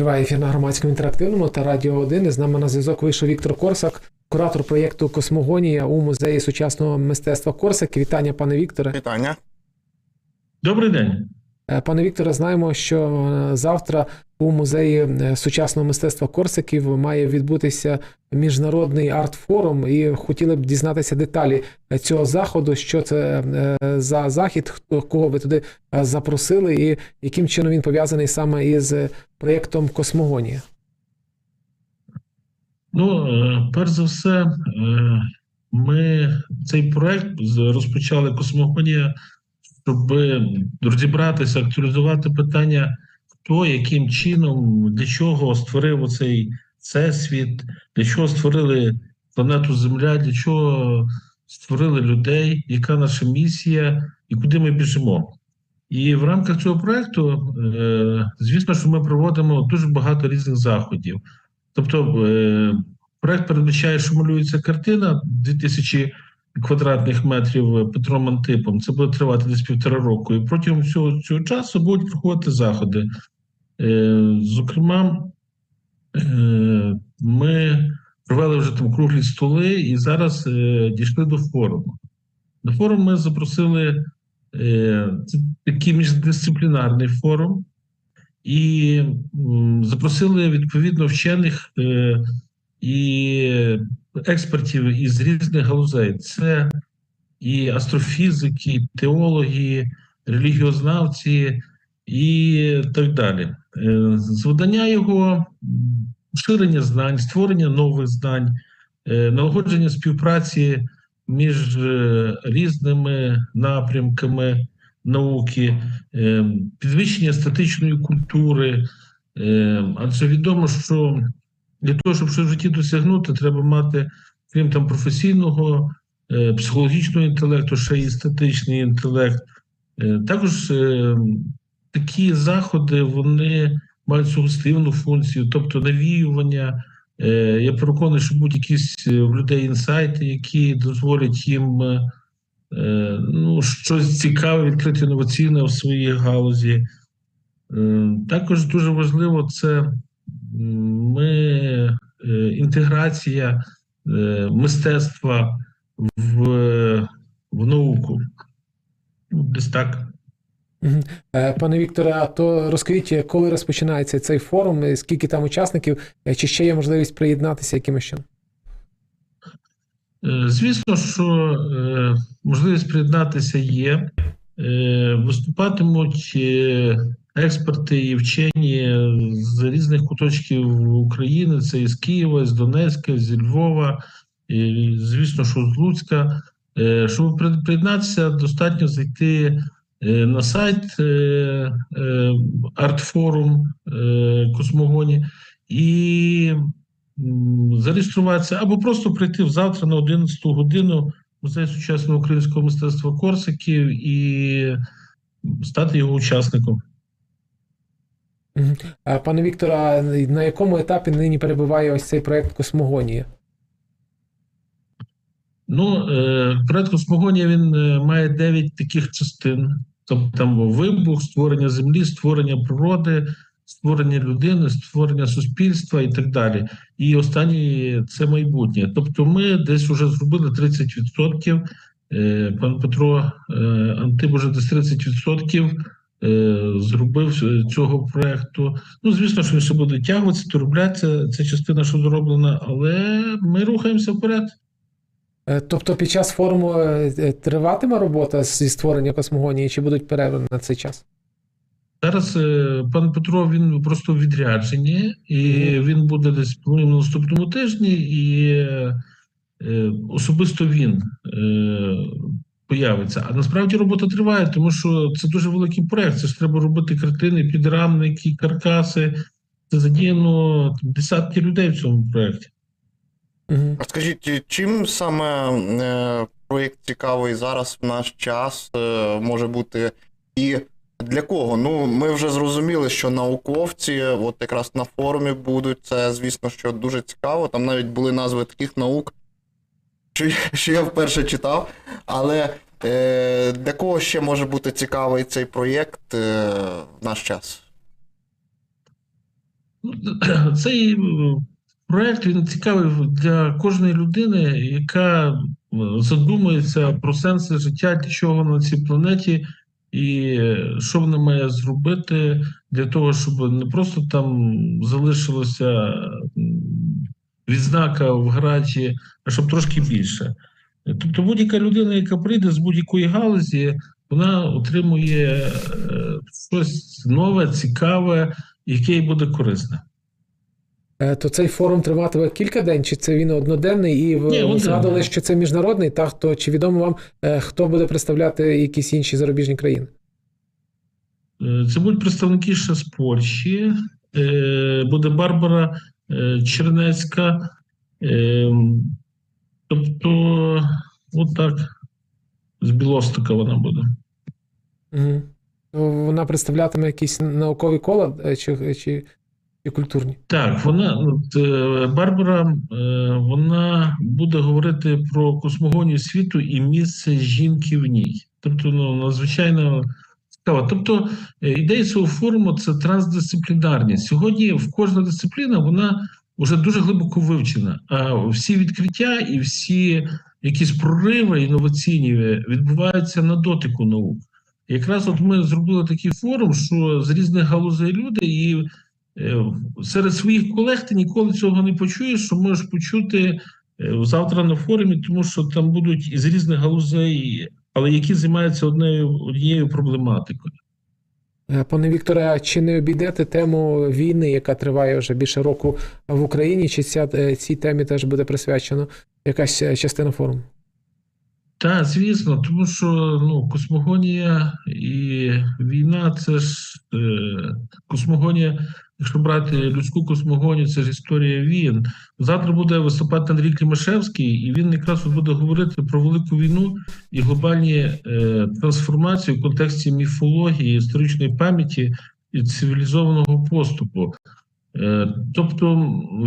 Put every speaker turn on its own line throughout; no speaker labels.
Триває ефір на громадському інтерактивному та радіо 1. І з нами на зв'язок вийшов Віктор Корсак, куратор проєкту Космогонія у музеї сучасного мистецтва Корсак. Вітання, пане Вікторе.
Вітання.
Добрий день.
Е, Пане Вікторе, знаємо, що е, завтра у музеї е, сучасного мистецтва Корсаків має відбутися міжнародний арт-форум, і хотіли б дізнатися деталі цього заходу, що це за захід, хто кого ви туди запросили, і яким чином він пов'язаний саме із проєктом Космогонія.
Ну, перш за все, ми цей проект розпочали Космогонія, щоб розібратися, актуалізувати питання, хто яким чином, для чого створив оцей всесвіт, для чого створили планету Земля, для чого створили людей, яка наша місія і куди ми біжимо. І в рамках цього проекту, е, звісно, що ми проводимо дуже багато різних заходів. Тобто, е, проект передбачає, що малюється картина 2000 квадратних метрів Петром Антипом. Це буде тривати десь півтора року. І протягом всього цього часу будуть проходити заходи. Е, Зокрема, е, ми провели вже там круглі столи і зараз е, дійшли до форуму. До форуму ми запросили е, це такий міждисциплінарний форум, і запросили відповідно вчених е, і експертів із різних галузей. Це і астрофізики, і теологи, релігіознавці і так далі. Е, Завдання його м, поширення знань, створення нових знань, е, налагодження співпраці між е, різними напрямками науки, підвищення статичної культури. Адже відомо, що для того, щоб щось в житті досягнути, треба мати, крім там професійного, е, психологічного інтелекту, ще й статичний інтелект. Е, Також е, такі заходи вони мають сугестивну функцію, тобто навіювання. Я переконаний, що будуть якісь в людей інсайти, які дозволять їм ну, щось цікаве, відкрити інноваційне в своїй галузі. Також дуже важливо це ми, е, інтеграція е, мистецтва в, в науку. Ну, Десь так.
Е, Пане Вікторе, а то розкажіть, коли розпочинається цей форум, скільки там учасників, чи ще є можливість приєднатися якимось чином?
Звісно, що можливість приєднатися є. Е, Виступатимуть е, експерти і вчені з різних куточків України. Це із Києва, з Донецька, з Львова, і, звісно, що з Луцька. Е, Щоб приєднатися, достатньо зайти на сайт Артфорум Космогоні і зареєструватися або просто прийти завтра на 11 годину музей сучасного українського мистецтва Корсиків і стати його учасником.
Пане Вікторе, на якому етапі нині перебуває ось цей проект Космогонія?
Ну, е, проект Космогонія він е, має 9 таких частин. Тобто там вибух, створення землі, створення природи, створення людини, створення суспільства і так далі. І останній це майбутнє. Тобто, ми десь вже зробили 30%. Е, Пан Петро е, Антип уже десь 30% е, зробив цього проекту. Ну, звісно, що ще буде тягуватися, доробляться. Це частина, що зроблена, але ми рухаємося вперед.
Тобто під час форуму триватиме робота зі створення космогонії, чи будуть перерви на цей час?
Зараз е, пан Петро він просто в відрядженні, і він буде десь на наступному тижні, і е, е, особисто він е, появиться. А насправді робота триває, тому що це дуже великий проект. Це ж треба робити картини, підрамники, каркаси. Це задіяно десятки людей в цьому проєкті.
А скажіть, чим саме е, проєкт цікавий зараз в наш час е, може бути і для кого? Ну, ми вже зрозуміли, що науковці, от якраз на форумі будуть. Це, звісно, що дуже цікаво. Там навіть були назви таких наук, що, що я вперше читав. Але е, для кого ще може бути цікавий цей проєкт е, в наш час?
Цей проект він цікавий для кожної людини, яка задумується про сенси життя, для чого на цій планеті, і що вона має зробити для того, щоб не просто там залишилося відзнака в граді, а щоб трошки більше. Тобто будь-яка людина, яка прийде з будь-якої галузі, вона отримує е, щось нове, цікаве, яке їй буде корисне.
Е, То цей форум триватиме кілька день, чи це він одноденний? І ви
Ні,
згадували, що це міжнародний, так то чи відомо вам, е, хто буде представляти якісь інші зарубіжні країни?
Е, Це будуть представники ще з Польщі, буде Барбара Чернецька. Тобто, от так, з Білостока вона буде.
Угу. Вона представлятиме якісь наукові кола чи, чи, чи культурні?
Так, вона от, е, Барбара, е, вона буде говорити про космогонію світу і місце жінки в ній. Тобто, ну надзвичайно цікаво. Тобто, е, ідея цього форуму це трансдисциплінарність. Сьогодні в кожна дисципліна вона вже дуже глибоко вивчена. А всі відкриття і всі якісь прориви інноваційні відбуваються на дотику наук. Якраз от ми зробили такий форум, що з різних галузей люди і серед своїх колег ти ніколи цього не почуєш, що можеш почути е, завтра на форумі, тому що там будуть із різних галузей, але які займаються однією, однією проблематикою.
Е, Пане Вікторе, чи не обійдете тему війни, яка триває вже більше року в Україні? Чи ця, е, цій темі теж буде присвячена якась е, частина форуму?
Так, звісно, тому що ну, космогонія і війна це ж е, космогонія, якщо брати людську космогонію, це ж історія війн. Завтра буде виступати Андрій Клімашевський, і він якраз буде говорити про велику війну і глобальні е, трансформації в контексті міфології, історичної пам'яті і цивілізованого поступу. Е, тобто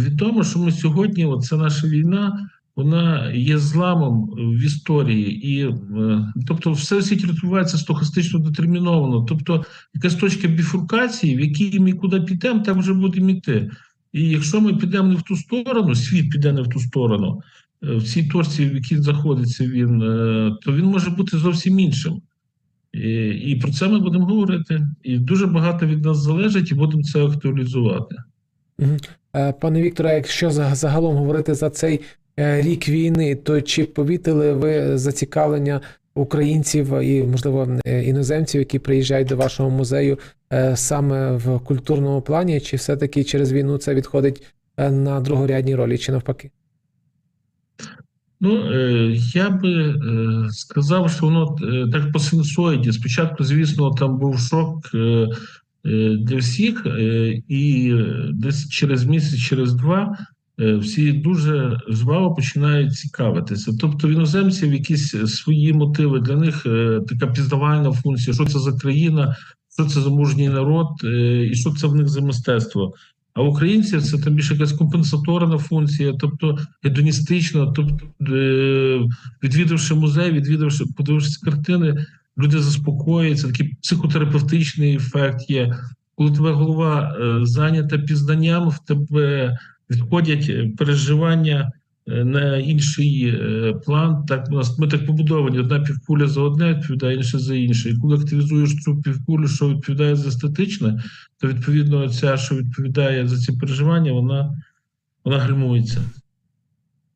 відомо, що ми сьогодні, от це наша війна вона є зламом в історії, і е, тобто, все в світі відбувається стохастично детерміновано. Тобто, якась точка біфуркації, в якій ми куди підемо, так вже будемо йти. І якщо ми підемо не в ту сторону, світ піде не в ту сторону, е, в цій точці, в якій знаходиться він, е, то він може бути зовсім іншим. І, і про це ми будемо говорити. І дуже багато від нас залежить, і будемо це актуалізувати.
Пане Вікторе, якщо загалом говорити за цей рік війни, то чи помітили ви зацікавлення українців і, можливо, е, іноземців, які приїжджають до вашого музею е, саме в культурному плані, чи все-таки через війну це відходить е, на другорядній ролі, чи навпаки?
Ну, е, я би е, сказав, що воно е, так по синусоїді. Спочатку, звісно, там був шок е, е, для всіх, е, і е, десь через місяць, через два е, всі дуже жваво починають цікавитися. Тобто, в іноземців якісь свої мотиви для них е, така пізнавальна функція, що це за країна, що це за мужній народ, е, і що це в них за мистецтво. А українців це там більше якась компенсаторна функція, тобто гедоністична, тобто, е, відвідавши музей, відвідавши, подивившись картини, люди заспокоюються, такий психотерапевтичний ефект є. Коли твоя голова е, зайнята пізнанням, в тебе відходять е, переживання е, на інший е, план. Так у нас ми так побудовані: одна півкуля за одне відповідає, інша за інше. І коли активізуєш цю півкулю, що відповідає за статичне, то відповідно ця, що відповідає за ці переживання, вона, вона гальмується.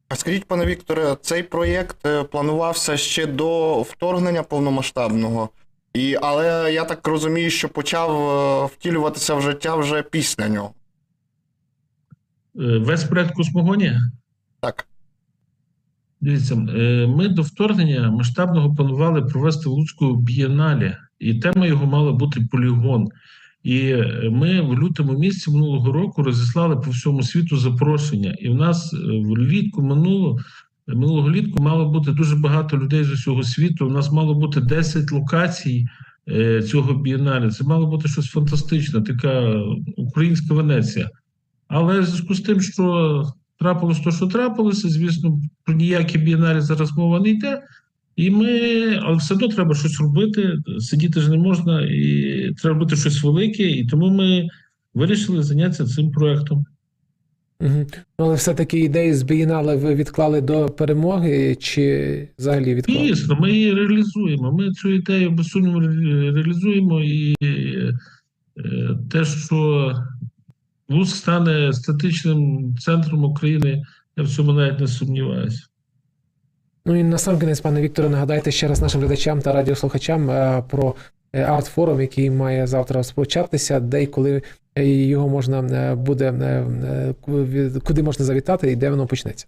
А скажіть, пане Вікторе, цей проєкт планувався ще до вторгнення повномасштабного, і, але я так розумію, що почав втілюватися в життя вже після нього.
Е, Весь проект космогонія.
Так.
Дивіться, е, ми до вторгнення масштабного планували провести в Луцьку бієналі, і тема його мала бути полігон. І е, ми в лютому місяці минулого року розіслали по всьому світу запрошення. І в нас влітку минуло, минулого літку мало бути дуже багато людей з усього світу. У нас мало бути 10 локацій цього бієнале. Це мало бути щось фантастичне, така українська Венеція. Але в зв'язку з тим, що трапилось то, що трапилося, звісно, про ніякі бієнале зараз мова не йде. І ми, але все одно треба щось робити. Сидіти ж не можна, і треба робити щось велике. І тому ми вирішили зайнятися цим проектом.
Угу. Але все-таки ідею з бієнале ви відклали до перемоги, чи взагалі відклали?
Дійсно, ми її реалізуємо. Ми цю ідею без сумніву реалізуємо, і е, те, що Луцьк стане статичним центром України, я в цьому навіть не сумніваюся.
Ну і насамкінець, пане Вікторе, нагадайте ще раз нашим глядачам та радіослухачам е, про е, арт-форум, який має завтра розпочатися, де і коли е, його можна буде, куди можна завітати і де воно почнеться.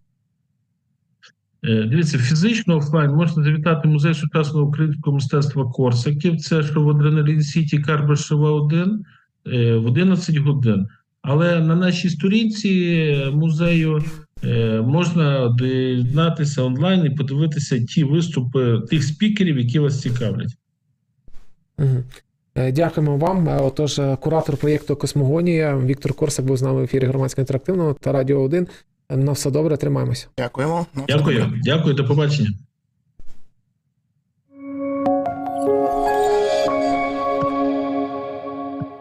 Дивіться, фізично офлайн можна завітати музей сучасного українського мистецтва Корсаків. Це що в Адреналін Сіті Карбашева 1 е, в 11 годин. Але на нашій сторінці музею е, можна доєднатися онлайн і подивитися ті виступи тих спікерів, які вас цікавлять.
Угу. Дякуємо вам. Е, Отож, е, куратор проєкту Космогонія Віктор Корсак був з нами в ефірі громадського інтерактивного та Радіо 1. На все добре, тримаємося.
Дякуємо.
Дякую,
добре.
дякую, до побачення.